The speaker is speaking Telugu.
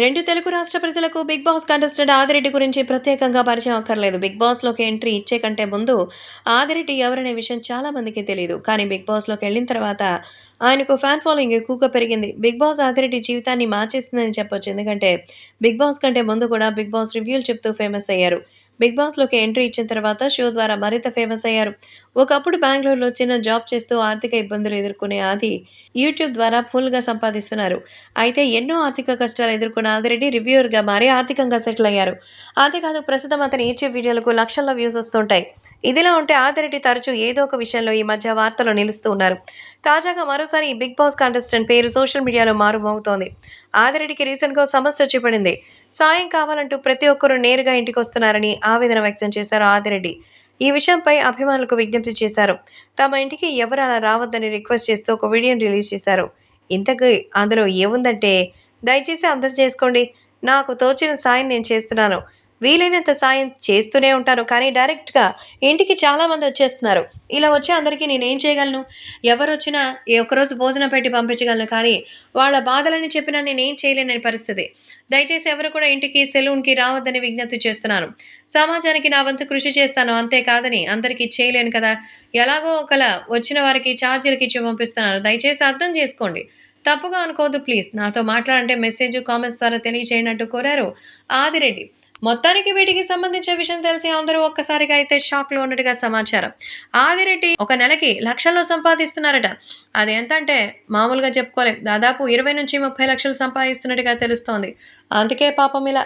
రెండు తెలుగు రాష్ట్ర ప్రజలకు బిగ్ బాస్ కంటెస్టెంట్ ఆదిరెడ్డి గురించి ప్రత్యేకంగా పరిచయం అక్కర్లేదు. బిగ్ బాస్లోకి ఎంట్రీ ఇచ్చే కంటే ముందు ఆదిరెడ్డి ఎవరనే విషయం చాలా మందికి తెలియదు కానీ బిగ్ బాస్లోకి వెళ్ళిన తర్వాత ఆయనకు ఫ్యాన్ ఫాలోయింగ్ ఎక్కువగా పెరిగింది. బిగ్ బాస్ ఆదిరెడ్డి జీవితాన్ని మార్చేసిందని చెప్పొచ్చు. ఎందుకంటే బిగ్ బాస్ కంటే ముందు కూడా బిగ్ బాస్ రివ్యూలు చెప్తూ ఫేమస్ అయ్యారు. బిగ్ బాస్లోకి ఎంట్రీ ఇచ్చిన తర్వాత షో ద్వారా మరింత ఫేమస్ అయ్యారు. ఒకప్పుడు బెంగళూరులో చిన్న జాబ్ చేస్తూ ఆర్థిక ఇబ్బందులు ఎదుర్కొనే ఆది యూట్యూబ్ ద్వారా ఫుల్గా సంపాదిస్తున్నారు. అయితే ఎన్నో ఆర్థిక కష్టాలు ఎదుర్కొన్న ఆదిరెడ్డి రివ్యూర్గా మారి ఆర్థికంగా సెటిల్ అయ్యారు. అంతేకాదు ప్రస్తుతం అతని యూట్యూబ్ వీడియోలకు లక్షల్లో వ్యూస్ వస్తుంటాయి. ఇదిలా ఉంటే ఆదిరెడ్డి తరచూ ఏదో ఒక విషయంలో ఈ మధ్య వార్తలు నిలుస్తూ ఉన్నారు. తాజాగా మరోసారి ఈ బిగ్ బాస్ కంటెస్టెంట్ పేరు సోషల్ మీడియాలో మారుమోగుతోంది. ఆదిరెడ్డికి రీసెంట్గా సమస్య చూపడింది. సాయం కావాలంటూ ప్రతి ఒక్కరూ నేరుగా ఇంటికి వస్తున్నారని ఆవేదన వ్యక్తం చేశారు ఆదిరెడ్డి. ఈ విషయంపై అభిమానులకు విజ్ఞప్తి చేశారు. తమ ఇంటికి ఎవరు అలా రావద్దని రిక్వెస్ట్ చేస్తూ ఒక వీడియోని రిలీజ్ చేశారు. ఇంతకు అందులో ఏముందంటే దయచేసి అందరు చేసుకోండి. నాకు తోచిన సాయం నేను చేస్తున్నాను. వీలైనంత సాయం చేస్తూనే ఉంటాను. కానీ డైరెక్ట్గా ఇంటికి చాలామంది వచ్చేస్తున్నారు. ఇలా వచ్చే అందరికీ నేనేం చేయగలను? ఎవరు వచ్చినా ఒకరోజు భోజనం పెట్టి పంపించగలను? కానీ వాళ్ళ బాధలని చెప్పినా నేనేం చేయలేనని పరిస్థితి. దయచేసి ఎవరు కూడా ఇంటికి సెలూన్కి రావద్దని విజ్ఞప్తి చేస్తున్నాను. సమాజానికి నా వంతు కృషి చేస్తాను. అంతేకాదని అందరికీ చేయలేను కదా. ఎలాగో ఒకలా వచ్చిన వారికి ఛార్జీలకి ఇచ్చి పంపిస్తున్నాను. దయచేసి అర్థం చేసుకోండి. తప్పుగా అనుకోవద్దు ప్లీజ్. నాతో మాట్లాడంటే మెసేజ్ కామెంట్స్ ద్వారా తెలియచేయనట్టు కోరారు. ఆదిరెడ్డి. మొత్తానికి వీటికి సంబంధించిన విషయం తెలిసి అందరూ ఒక్కసారిగా అయితే షాక్లో ఉన్నట్టుగా సమాచారం. ఆదిరెడ్డి ఒక నెలకి లక్షల్లో సంపాదిస్తున్నారట. అది ఎంత అంటే మామూలుగా చెప్పుకోలేం. దాదాపు ఇరవై నుంచి ముప్పై లక్షలు సంపాదిస్తున్నట్టుగా తెలుస్తోంది. అందుకే పాపం ఇలా